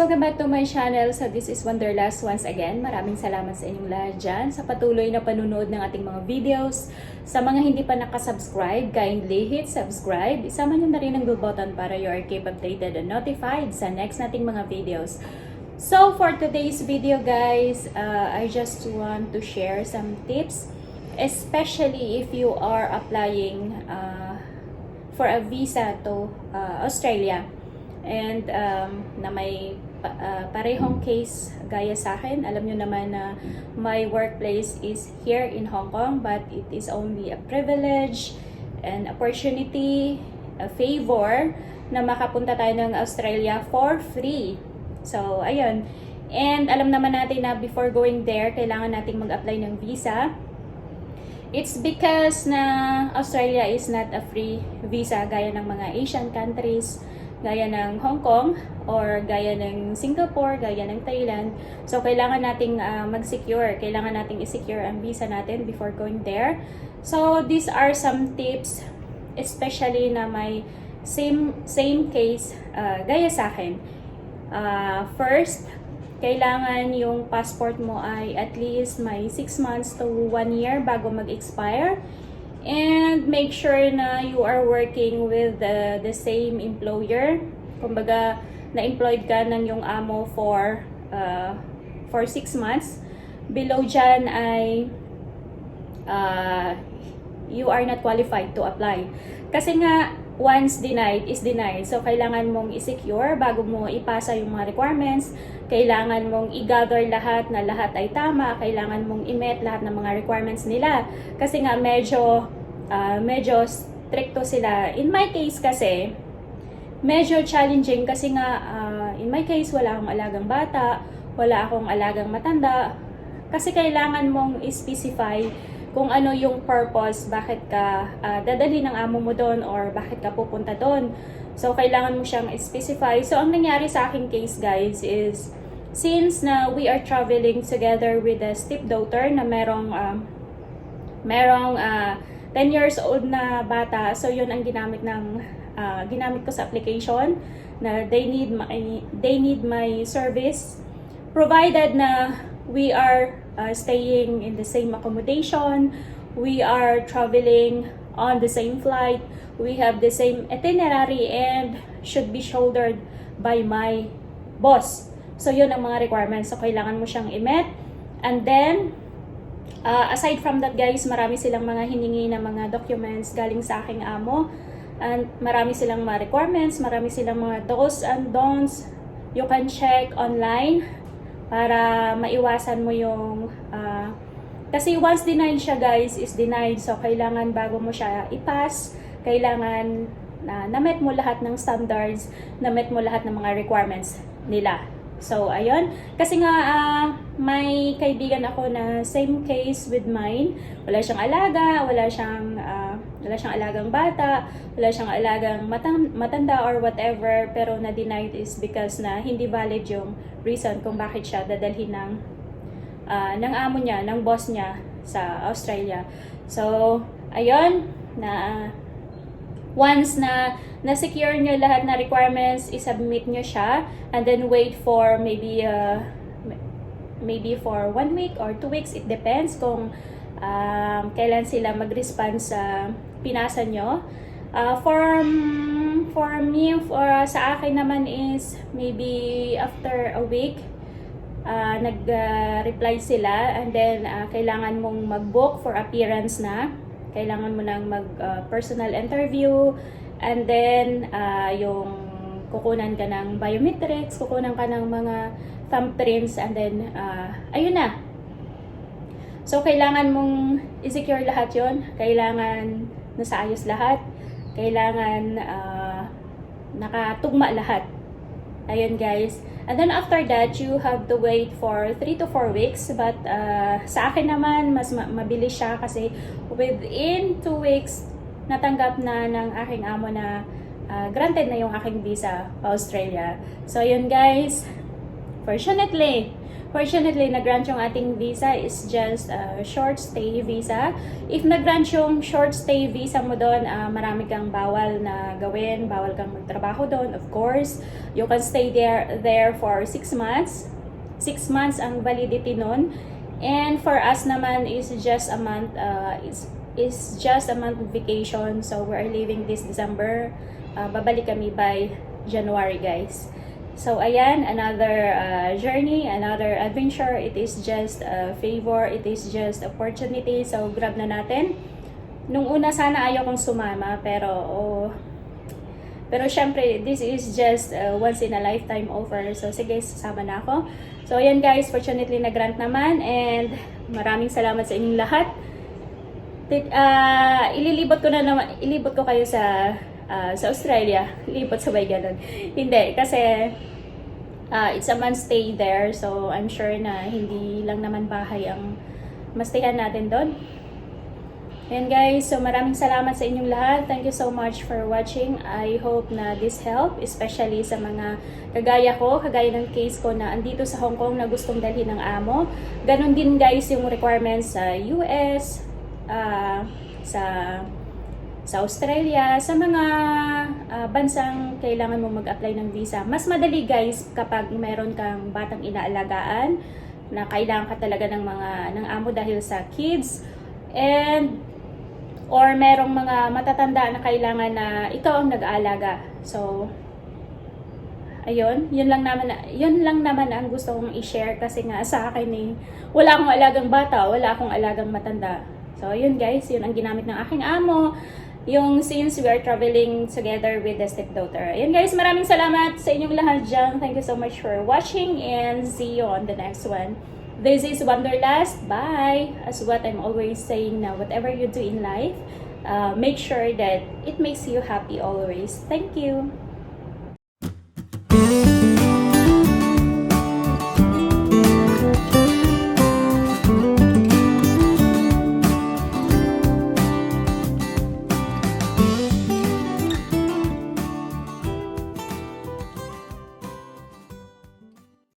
welcome back to my channel. So this is Wonderlust once again. Maraming salamat sa inyong lahat dyan sa patuloy na panunood ng ating mga videos. Sa mga hindi pa nakasubscribe, kindly hit subscribe. Isama nyo na rin ang bell button para you are keep updated and notified sa next nating mga videos. So for today's video guys, uh, I just want to share some tips. Especially if you are applying uh, for a visa to uh, Australia and um, na may uh, parehong case gaya sa akin. Alam nyo naman na my workplace is here in Hong Kong but it is only a privilege and opportunity, a favor na makapunta tayo ng Australia for free. So, ayun. And alam naman natin na before going there, kailangan nating mag-apply ng visa. It's because na Australia is not a free visa gaya ng mga Asian countries, gaya ng Hong Kong, or gaya ng Singapore, gaya ng Thailand. So, kailangan nating ah, mag-secure, kailangan nating i-secure ang visa natin before going there. So, these are some tips, especially na may same same case ah, gaya sa akin. Ah, first, kailangan yung passport mo ay at least may 6 months to 1 year bago mag-expire. And make sure na you are working with the, the same employer. Kumbaga, na-employed ka ng yung amo for uh, for 6 months. Below dyan ay uh, you are not qualified to apply. Kasi nga, once denied is denied. So, kailangan mong i-secure bago mo ipasa yung mga requirements. Kailangan mong i-gather lahat na lahat ay tama. Kailangan mong i-met lahat ng mga requirements nila. Kasi nga, medyo, ah, medyo stricto sila. In my case kasi, medyo challenging kasi nga, ah, in my case, wala akong alagang bata, wala akong alagang matanda. Kasi kailangan mong i-specify kung ano yung purpose, bakit ka ah, dadali ng amo mo doon or bakit ka pupunta doon. So, kailangan mo siyang specify. So, ang nangyari sa aking case, guys, is since na we are traveling together with a stepdaughter na merong um, merong ah, 10 years old na bata. So, yun ang ginamit ng ah, ginamit ko sa application na they need my they need my service provided na we are uh, staying in the same accommodation, we are traveling on the same flight, we have the same itinerary and should be shouldered by my boss. So yun ang mga requirements. So kailangan mo siyang i-met. And then, uh, aside from that guys, marami silang mga hiningi na mga documents galing sa aking amo. And marami silang mga requirements, marami silang mga do's and don'ts. You can check online para maiwasan mo yung ah, kasi once denied siya guys is denied. So kailangan bago mo siya ipas kailangan na na-met mo lahat ng standards na-met mo lahat ng mga requirements nila. So ayun. Kasi nga ah, may kaibigan ako na same case with mine. Wala siyang alaga wala siyang ah, wala siyang alagang bata wala siyang alagang matanda or whatever pero na-denied is because na hindi valid yung reason kung bakit siya dadalhin ng ah, ng amo niya, ng boss niya sa Australia. So, ayun, na once na na-secure nyo lahat na requirements, isubmit nyo siya, and then wait for maybe uh, maybe for one week or two weeks, it depends kung um, kailan sila mag-respond sa pinasa nyo. Uh, for for me, for sa akin naman is maybe after a week, uh, nag-reply sila and then uh, kailangan mong mag-book for appearance na. Kailangan mo nang mag-personal interview and then uh, yung kukunan ka ng biometrics, kukunan ka ng mga thumbprints and then uh, ayun na. So, kailangan mong i-secure lahat yon Kailangan nasa ayos lahat. Kailangan uh, nakatugma lahat. Ayun guys. And then after that, you have to wait for 3 to 4 weeks. But uh, sa akin naman, mas ma- mabilis siya kasi within 2 weeks, natanggap na ng aking amo na uh, granted na yung aking visa pa Australia. So yun guys, fortunately, fortunately, nag-grant yung ating visa is just a short stay visa. If nag-grant yung short stay visa mo doon, ah, marami kang bawal na gawin, bawal kang magtrabaho doon, of course. You can stay there, there for 6 months. 6 months ang validity nun. And for us naman is just a month, uh, is, is just a month vacation. So we're leaving this December. Uh, babalik kami by January, guys. So ayan, another uh, journey, another adventure. It is just a favor, it is just opportunity. So grab na natin. Nung una sana ayaw kong sumama, pero oh, pero syempre, this is just uh, once in a lifetime offer. So sige, sasama na ako. So ayan guys, fortunately na-grant naman and maraming salamat sa inyong lahat. Ah, ililibot ko na naman, ilibot ko kayo sa ah, sa Australia. Libot sabay ganun. Hindi, kasi ah, it's a month stay there. So I'm sure na hindi lang naman bahay ang mastayan natin doon. Ayan guys, so maraming salamat sa inyong lahat. Thank you so much for watching. I hope na this help, especially sa mga kagaya ko, kagaya ng case ko na andito sa Hong Kong na gustong dalhin ng amo. Ganon din guys yung requirements sa US, ah, sa sa Australia, sa mga ah, bansang kailangan mo mag-apply ng visa. Mas madali guys kapag meron kang batang inaalagaan na kailangan ka talaga ng mga ng amo dahil sa kids and or merong mga matatanda na kailangan na ikaw ang nag-aalaga. So, ayun, yun lang naman, yun lang naman ang gusto kong i-share kasi nga sa akin eh, wala akong alagang bata, wala akong alagang matanda. So, yun guys, yun ang ginamit ng aking amo. Yung since we are traveling together with the stepdaughter. Ayun guys, maraming salamat sa inyong lahat dyan. Thank you so much for watching and see you on the next one. This is Wanderlust. Bye! As what I'm always saying now, whatever you do in life, uh, make sure that it makes you happy always. Thank you!